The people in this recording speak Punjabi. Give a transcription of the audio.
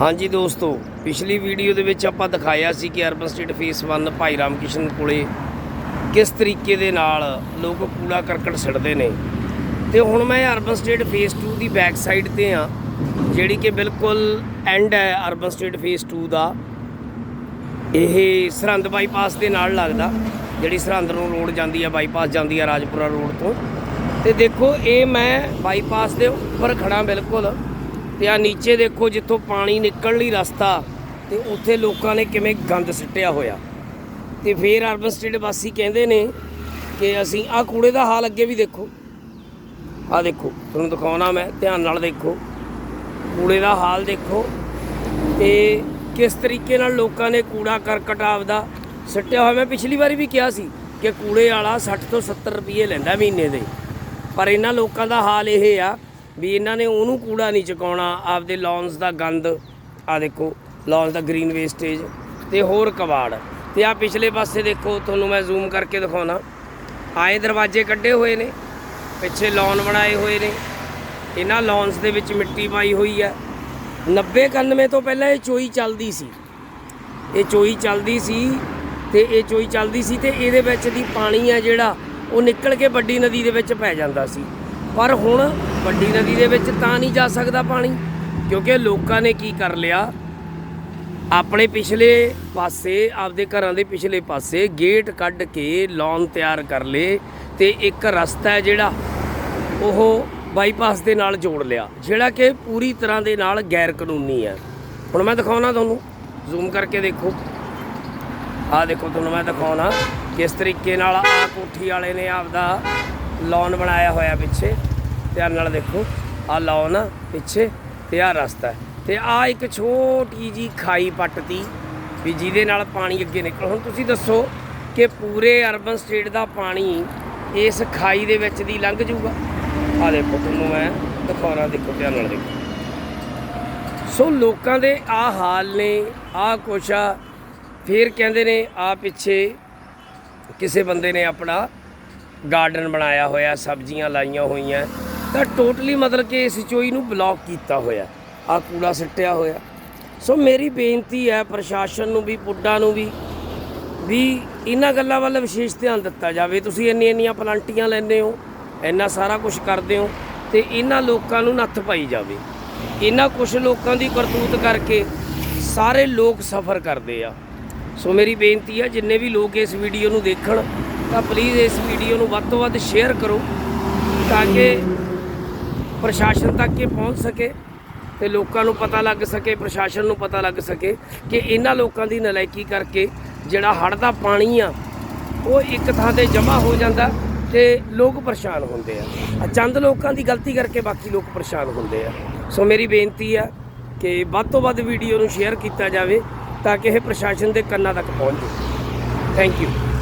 ਹਾਂਜੀ ਦੋਸਤੋ, ਪਿਛਲੀ ਵੀਡੀਓ ਦੇ ਵਿੱਚ ਆਪਾਂ ਦਿਖਾਇਆ ਸੀ ਕਿ ਅਰਬਨ ਸਟੇਟ ਫੇਸ 1 ਭਾਈ ਰਾਮ ਕੋਲੇ ਕਿਸ ਤਰੀਕੇ ਦੇ ਨਾਲ ਲੋਕ ਕੂੜਾ ਕਰਕਟ ਸਿੱਟਦੇ ਨੇ। ਤੇ ਹੁਣ ਮੈਂ ਅਰਬਨ ਸਟੇਟ ਫੇਸ 2 ਦੀ ਬੈਕ ਸਾਈਡ ਤੇ ਆ ਜਿਹੜੀ ਕਿ ਬਿਲਕੁਲ ਐਂਡ ਹੈ ਅਰਬਨ ਸਟੇਟ ਫੇਸ 2 ਦਾ। ਇਹ ਸਰਹੰਦ ਬਾਈਪਾਸ ਦੇ ਨਾਲ ਲੱਗਦਾ, ਜਿਹੜੀ ਸਰਹੰਦ ਨੂੰ ਰੋਡ ਜਾਂਦੀ ਆ ਬਾਈਪਾਸ ਜਾਂਦੀ ਆ ਰਾਜਪੁਰਾ ਰੋਡ ਤੋਂ। ਤੇ ਦੇਖੋ, ਇਹ ਮੈਂ ਬਾਈਪਾਸ ਦੇ ਉੱਪਰ ਖੜਾ ਬਿਲਕੁਲ। ਤੇ ਆ ਨੀਚੇ ਦੇਖੋ ਜਿੱਥੋਂ ਪਾਣੀ ਨਿਕਲਣ ਲਈ ਰਸਤਾ ਤੇ ਉੱਥੇ ਲੋਕਾਂ ਨੇ ਕਿਵੇਂ ਗੰਦ ਸਿੱਟਿਆ ਹੋਇਆ। ਤੇ ਫੇਰ ਅਰਬਨ ਸਟੇਟ ਵਾਸੀ ਕਹਿੰਦੇ ਨੇ ਕਿ ਅਸੀਂ ਆ ਕੂੜੇ ਦਾ ਹਾਲ ਅੱਗੇ ਵੀ ਦੇਖੋ। ਆ ਦੇਖੋ, ਤੁਹਾਨੂੰ ਦਿਖਾਉਣਾ ਮੈਂ, ਧਿਆਨ ਨਾਲ ਦੇਖੋ। ਕੂੜੇ ਦਾ ਹਾਲ ਦੇਖੋ ਤੇ ਕਿਸ ਤਰੀਕੇ ਨਾਲ ਲੋਕਾਂ ਨੇ ਕੂੜਾ ਕਰਕਟ ਆਪਦਾ ਸੱਟਿਆ ਹੋਇਆ। ਮੈਂ ਪਿਛਲੀ ਵਾਰੀ ਵੀ ਕਿਹਾ ਸੀ ਕਿ ਕੂੜੇ ਵਾਲਾ 60 ਤੋਂ 70 ਰੁਪਏ ਲੈਂਦਾ ਮਹੀਨੇ ਦੇ। ਪਰ ਇਹਨਾਂ ਲੋਕਾਂ ਦਾ ਹਾਲ ਇਹ ਆ ਵੀ ਇਹਨਾਂ ਨੇ ਉਹਨੂੰ ਕੂੜਾ ਨਹੀਂ ਚੁਕਾਉਣਾ, ਆਪਦੇ ਲੌਨਸ ਦਾ ਗੰਦ ਆ ਦੇਖੋ ਲੌਨਸ ਦਾ ਗ੍ਰੀਨ ਵੇਸਟੇਜ ਤੇ ਹੋਰ ਕਬਾੜ। ਤੇ ਆ ਪਿਛਲੇ ਪਾਸੇ ਦੇਖੋ, ਤੁਹਾਨੂੰ ਮੈਂ ਜ਼ੂਮ ਕਰਕੇ ਦਿਖਾਉਣਾ। ਆਏ ਦਰਵਾਜ਼ੇ ਕੱਢੇ ਹੋਏ ਨੇ, ਪਿੱਛੇ ਲੌਨ ਬਣਾਏ ਹੋਏ ਨੇ। ਇਹਨਾਂ ਲੌਨਸ ਦੇ ਵਿੱਚ ਮਿੱਟੀ ਪਾਈ ਹੋਈ ਹੈ। 90 91 ਤੋਂ ਪਹਿਲਾਂ ਇਹ ਚੋਈ ਚੱਲਦੀ ਸੀ। ਇਹ ਚੋਈ ਚੱਲਦੀ ਸੀ ਤੇ ਇਹ ਚੋਈ ਚੱਲਦੀ ਸੀ ਤੇ ਇਹਦੇ ਵਿੱਚ ਦੀ ਪਾਣੀ ਆ ਜਿਹੜਾ, ਉਹ ਨਿਕਲ ਕੇ ਵੱਡੀ ਨਦੀ ਦੇ ਵਿੱਚ ਪੈ ਜਾਂਦਾ ਸੀ। ਪਰ ਹੁਣ ਵੱਡੀ ਨਦੀ ਦੇ ਵਿੱਚ ਤਾਂ ਨਹੀਂ ਜਾ ਸਕਦਾ ਪਾਣੀ, ਕਿਉਂਕਿ ਲੋਕਾਂ ਨੇ ਕੀ ਕਰ ਲਿਆ? ਆਪਣੇ ਪਿਛਲੇ ਪਾਸੇ, ਆਪਦੇ ਘਰਾਂ ਦੇ ਪਿਛਲੇ ਪਾਸੇ ਗੇਟ ਕੱਢ ਕੇ ਲੌਨ ਤਿਆਰ ਕਰ ਲਏ ਤੇ ਇੱਕ ਰਸਤਾ ਹੈ ਜਿਹੜਾ ਉਹ ਬਾਈਪਾਸ ਦੇ ਨਾਲ ਜੋੜ ਲਿਆ, ਜਿਹੜਾ ਕਿ ਪੂਰੀ ਤਰ੍ਹਾਂ ਦੇ ਨਾਲ ਗੈਰ ਕਾਨੂੰਨੀ ਹੈ। ਹੁਣ ਮੈਂ ਦਿਖਾਉਣਾ ਤੁਹਾਨੂੰ ਜ਼ੂਮ ਕਰਕੇ ਦੇਖੋ। ਆਹ ਦੇਖੋ, ਤੁਹਾਨੂੰ ਮੈਂ ਦਿਖਾਉਣਾ ਕਿਸ ਤਰੀਕੇ ਨਾਲ ਆ ਕੋਠੀ ਵਾਲੇ ਨੇ ਆਪਦਾ ਲੌਨ ਬਣਾਇਆ ਹੋਇਆ ਪਿੱਛੇ। ਧਿਆਨ ਨਾਲ ਦੇਖੋ ਆ ਲੌਨ ਆ ਪਿੱਛੇ ਤੇ ਆ ਰਸਤਾ ਹੈ। ਤੇ ਆ ਇੱਕ ਛੋਟੀ ਜੀ ਖਾਈ ਪੱਟਤੀ ਵੀ ਜਿਹਦੇ ਨਾਲ ਪਾਣੀ ਅੱਗੇ ਨਿਕਲ ਹੁਣ ਤੁਸੀਂ ਦੱਸੋ ਕਿ ਪੂਰੇ ਅਰਬਨ ਸਟੇਟ ਦਾ ਪਾਣੀ ਇਸ ਖਾਈ ਦੇ ਵਿੱਚ ਦੀ ਲੰਘ ਜਾਊਗਾ। ਆ ਦੇਖੋ, ਤੁਹਾਨੂੰ ਮੈਂ ਦਿਖਾਉਣਾ, ਦੇਖੋ, ਧਿਆਨ ਨਾਲ ਦੇਖੋ। ਸੋ ਲੋਕਾਂ ਦੇ ਆ ਹਾਲ ਨੇ ਆ ਕੁਛ ਆ। ਫਿਰ ਕਹਿੰਦੇ ਨੇ ਆ ਪਿੱਛੇ ਕਿਸੇ ਬੰਦੇ ਨੇ ਆਪਣਾ ਗਾਰਡਨ ਬਣਾਇਆ ਹੋਇਆ, ਸਬਜ਼ੀਆਂ ਲਾਈਆਂ ਹੋਈਆਂ। ਤਾਂ ਟੋਟਲੀ ਮਤਲਬ ਕਿ ਇਸ ਚੋਈ ਨੂੰ ਬਲੌਕ ਕੀਤਾ ਹੋਇਆ। ਆ ਕੂੜਾ ਸਿੱਟਿਆ ਹੋਇਆ। ਸੋ ਮੇਰੀ ਬੇਨਤੀ ਹੈ ਪ੍ਰਸ਼ਾਸਨ ਨੂੰ ਵੀ, ਪੁੱਡਾ ਨੂੰ ਵੀ ਵੀ ਇਹਨਾਂ ਗੱਲਾਂ ਵੱਲ ਵਿਸ਼ੇਸ਼ ਧਿਆਨ ਦਿੱਤਾ ਜਾਵੇ। ਤੁਸੀਂ ਇੰਨੀਆਂ ਇੰਨੀਆਂ ਪਲਾਂਟੀਆਂ ਲੈਂਦੇ ਹੋ, ਇੰਨਾ ਸਾਰਾ ਕੁਝ ਕਰਦੇ ਹੋ, ਤੇ ਇਹਨਾਂ ਲੋਕਾਂ ਨੂੰ ਨੱਥ ਪਾਈ ਜਾਵੇ। ਇਹਨਾਂ ਕੁਝ ਲੋਕਾਂ ਦੀ ਕਰਤੂਤ ਕਰਕੇ ਸਾਰੇ ਲੋਕ ਸਫਰ ਕਰਦੇ ਆ। ਸੋ ਮੇਰੀ ਬੇਨਤੀ ਆ ਜਿੰਨੇ ਵੀ ਲੋਕ ਇਸ ਵੀਡੀਓ ਨੂੰ ਦੇਖਣ ਤਾਂ ਪਲੀਜ਼ ਇਸ ਵੀਡੀਓ ਨੂੰ ਵੱਧ ਤੋਂ ਵੱਧ ਸ਼ੇਅਰ ਕਰੋ ਤਾਂ ਕਿ ਪ੍ਰਸ਼ਾਸਨ ਤੱਕ ਇਹ ਪਹੁੰਚ ਸਕੇ ਤੇ ਲੋਕਾਂ ਨੂੰ ਪਤਾ ਲੱਗ ਸਕੇ, ਪ੍ਰਸ਼ਾਸਨ ਨੂੰ ਪਤਾ ਲੱਗ ਸਕੇ ਕਿ ਇਹਨਾਂ ਲੋਕਾਂ ਦੀ ਨਲਾਇਕੀ ਕਰਕੇ ਜਿਹੜਾ ਹੜ੍ਹ ਦਾ ਪਾਣੀ ਆ, ਉਹ ਇੱਕ ਥਾਂ ਤੇ ਜਮ੍ਹਾਂ ਹੋ ਜਾਂਦਾ ਤੇ ਲੋਕ ਪਰੇਸ਼ਾਨ ਹੁੰਦੇ ਆ। ਚੰਦ ਲੋਕਾਂ ਦੀ ਗਲਤੀ ਕਰਕੇ ਬਾਕੀ ਲੋਕ ਪਰੇਸ਼ਾਨ ਹੁੰਦੇ ਆ। ਸੋ ਮੇਰੀ ਬੇਨਤੀ ਆ ਕਿ ਵੱਧ ਤੋਂ ਵੱਧ ਵੀਡੀਓ ਨੂੰ ਸ਼ੇਅਰ ਕੀਤਾ ਜਾਵੇ ਤਾਂ ਕਿ ਇਹ ਪ੍ਰਸ਼ਾਸਨ ਦੇ ਕੰਨਾਂ ਤੱਕ ਪਹੁੰਚੇ ਥੈਂਕ ਯੂ